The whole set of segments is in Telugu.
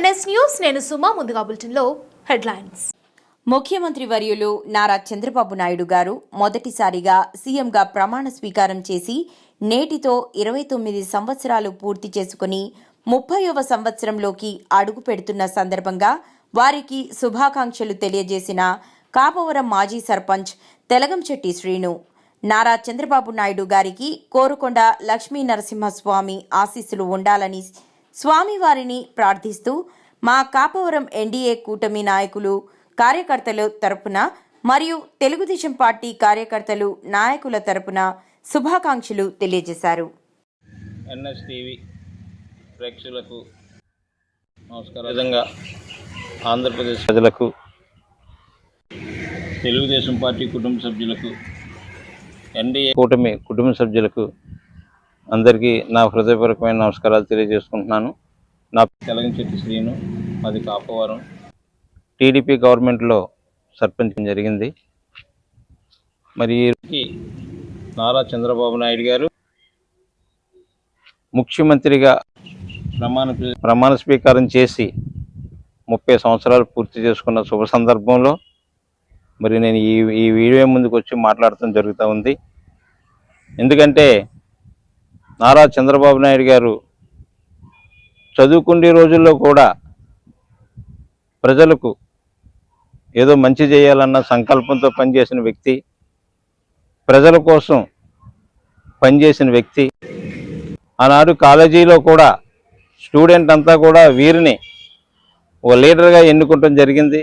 ఎంఎస్ న్యూస్ నేను సుమా ముందుగా బులెటిన్లో హెడ్లైన్స్. ముఖ్యమంత్రి వర్యులు నారా చంద్రబాబు నాయుడు గారు మొదటిసారిగా సీఎంగా ప్రమాణ స్వీకారం చేసి నేటితో ఇరవై తొమ్మిది సంవత్సరాలు పూర్తి చేసుకుని ముప్పైవ సంవత్సరంలోకి అడుగు పెడుతున్న సందర్భంగా వారికి శుభాకాంక్షలు తెలియజేసిన కాపవరం మాజీ సర్పంచ్ తెలగంశెట్టి శ్రీను. నారా చంద్రబాబు నాయుడు గారికి కోరుకొండ లక్ష్మీ నరసింహస్వామి ఆశీస్సులు ఉండాలని స్వామివారిని ప్రార్థిస్తూ మా కాపవరం ఎన్డీఏ కూటమి నాయకులు కార్యకర్తలు తరపున మరియు తెలుగుదేశం పార్టీ కార్యకర్తలు నాయకుల తరపున శుభాకాంక్షలు తెలియజేశారు. ఎన్ఎస్టీవీ ప్రేక్షకులకు నమస్కారం. విధంగా ఆంధ్రప్రదేశ్ ప్రజలకు తెలుగుదేశం పార్టీ కుటుంబ సభ్యులకు ఎన్డీఏ కూటమి కుటుంబ సభ్యులకు అందరికీ నా హృదయపూర్వకమైన నమస్కారాలు తెలియజేసుకుంటున్నాను. నా తెలంగాణ శ్రీను మాది కాపవరం. టీడీపీ గవర్నమెంట్లో సర్పంచ్ జరిగింది. మరి నారా చంద్రబాబు నాయుడు గారు ముఖ్యమంత్రిగా ప్రమాణ ప్రమాణ స్వీకారం చేసి ముప్పై సంవత్సరాలు పూర్తి చేసుకున్న శుభ సందర్భంలో మరి నేను ఈ ఈ వీడియో ముందుకు వచ్చి మాట్లాడటం జరుగుతూ ఉంది. ఎందుకంటే నారా చంద్రబాబు నాయుడు గారు చదువుకునే రోజుల్లో కూడా ప్రజలకు ఏదో మంచి చేయాలన్న సంకల్పంతో పనిచేసిన వ్యక్తి ప్రజల కోసం పనిచేసిన వ్యక్తి. ఆనాడు కాలేజీలో కూడా స్టూడెంట్ అంతా కూడా వీరిని ఓ లీడర్గా ఎన్నుకోవటం జరిగింది.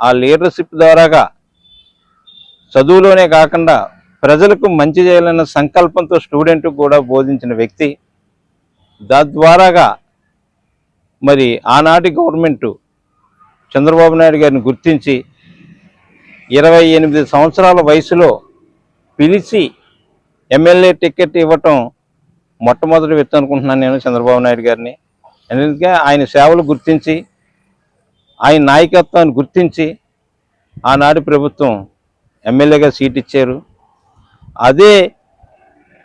ఆ లీడర్షిప్ ద్వారాగా చదువులోనే కాకుండా ప్రజలకు మంచి చేయాలన్న సంకల్పంతో స్టూడెంట్ కూడా బోధించిన వ్యక్తి తద్వారాగా మరి ఆనాటి గవర్నమెంటు చంద్రబాబు నాయుడు గారిని గుర్తించి ఇరవై ఎనిమిది సంవత్సరాల వయసులో పిలిచి ఎమ్మెల్యే టికెట్ ఇవ్వటం మొట్టమొదటి వ్యక్తి అనుకుంటున్నాను నేను చంద్రబాబు నాయుడు గారిని. ఎందుకంటే ఆయన సేవలు గుర్తించి ఆయన నాయకత్వాన్ని గుర్తించి ఆనాటి ప్రభుత్వం ఎమ్మెల్యేగా సీట్ ఇచ్చారు. అదే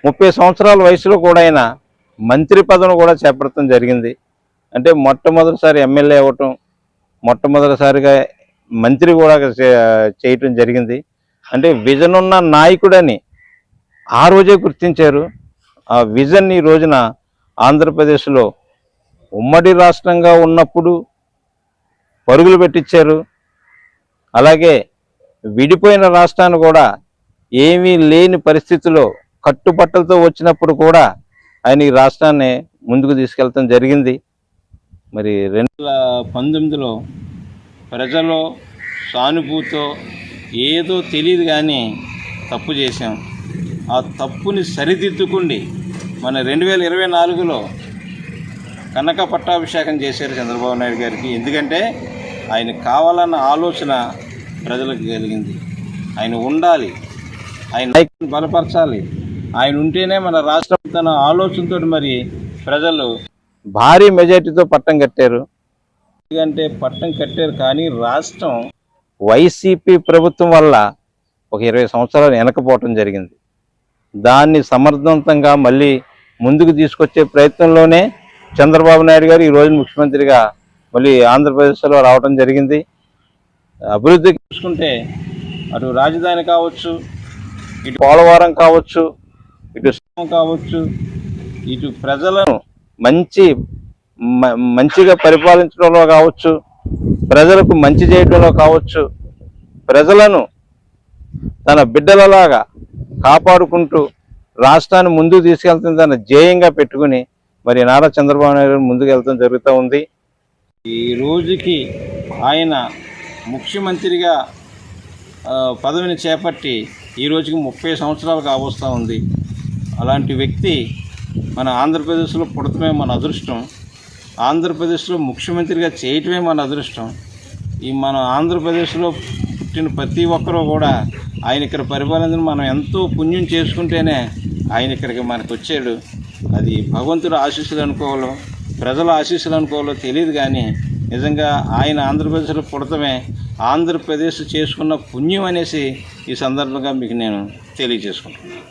ముప్పై సంవత్సరాల వయసులో కూడా ఆయన మంత్రి పదవిని కూడా చేపడటం జరిగింది. అంటే మొట్టమొదటిసారి ఎమ్మెల్యే అవ్వటం మొట్టమొదటిసారిగా మంత్రి కూడా చే- చేయటం జరిగింది. అంటే విజన్ ఉన్న నాయకుడని ఆ రోజే గుర్తించారు. ఆ విజన్ ఈ రోజున ఆంధ్రప్రదేశ్లో ఉమ్మడి రాష్ట్రంగా ఉన్నప్పుడు పరుగులు పెట్టించారు అలాగే విడిపోయిన రాష్ట్రాన్ని కూడా ఏమీ లేని పరిస్థితిలో కట్టుబట్టలతో వచ్చినప్పుడు కూడా ఆయన ఈ రాష్ట్రాన్ని ముందుకు తీసుకెళ్ళటం జరిగింది. మరి రెండు వేల పంతొమ్మిదిలో ప్రజలు సానుభూతితో ఏదో తెలియదు కానీ తప్పు చేశాం. ఆ తప్పుని సరిదిద్దుకుండి మన రెండు వేల ఇరవై నాలుగులో కనక పట్టాభిషేకం చేశారు చంద్రబాబు నాయుడు గారికి. ఎందుకంటే ఆయన కావాలన్న ఆలోచన ప్రజలకు కలిగింది. ఆయన ఉండాలి. ఆయన బలపరచాలి. ఆయన ఉంటేనే మన రాష్ట్రం తన ఆలోచనతో మరి ప్రజలు భారీ మెజార్టీతో పట్టం కట్టారు. ఎందుకంటే పట్టం కట్టారు కానీ రాష్ట్రం వైసీపీ ప్రభుత్వం వల్ల ఒక ఇరవై సంవత్సరాలు వెనకపోవటం జరిగింది. దాన్ని సమర్థవంతంగా మళ్ళీ ముందుకు తీసుకొచ్చే ప్రయత్నంలోనే చంద్రబాబు నాయుడు గారు ఈ రోజు ముఖ్యమంత్రిగా మళ్ళీ ఆంధ్రప్రదేశ్లో రావడం జరిగింది. అభివృద్ధి చూసుకుంటే అటు రాజధాని కావచ్చు ఇటు పోలవరం కావచ్చు ఇటు కావచ్చు ఇటు ప్రజలను మంచి మ- మంచిగా పరిపాలించడంలో కావచ్చు ప్రజలకు మంచి చేయడంలో కావచ్చు ప్రజలను తన బిడ్డలలాగా కాపాడుకుంటూ రాష్ట్రాన్ని ముందుకు తీసుకెళ్తుంది తన ధ్యేయంగా పెట్టుకుని మరి నారా చంద్రబాబు నాయుడు ముందుకు వెళ్తాం జరుగుతూ ఉంది. ఈ రోజుకి ఆయన ముఖ్యమంత్రిగా పదవిని చేపట్టి ఈ రోజుకి ముప్పై సంవత్సరాలు కావస్తూ ఉంది. అలాంటి వ్యక్తి మన ఆంధ్రప్రదేశ్లో పుడటమే మన అదృష్టం. ఆంధ్రప్రదేశ్లో ముఖ్యమంత్రిగా చేయటమే మన అదృష్టం. ఈ మన ఆంధ్రప్రదేశ్లో పుట్టిన ప్రతి ఒక్కరూ కూడా ఆయన ఇక్కడ పరిపాలన మనం ఎంతో పుణ్యం చేసుకుంటేనే ఆయన ఇక్కడికి మనకు వచ్చాడు. అది భగవంతుడు ఆశీస్సులు అనుకోవాలో ప్రజల ఆశీస్సులు అనుకోవాలో తెలియదు కానీ నిజంగా ఆయన ఆంధ్రప్రదేశ్లో పుడతమే ఆంధ్రప్రదేశ్ చేసుకున్న పుణ్యం అనేసి ఈ సందర్భంగా మీకు నేను తెలియజేసుకుంటున్నాను.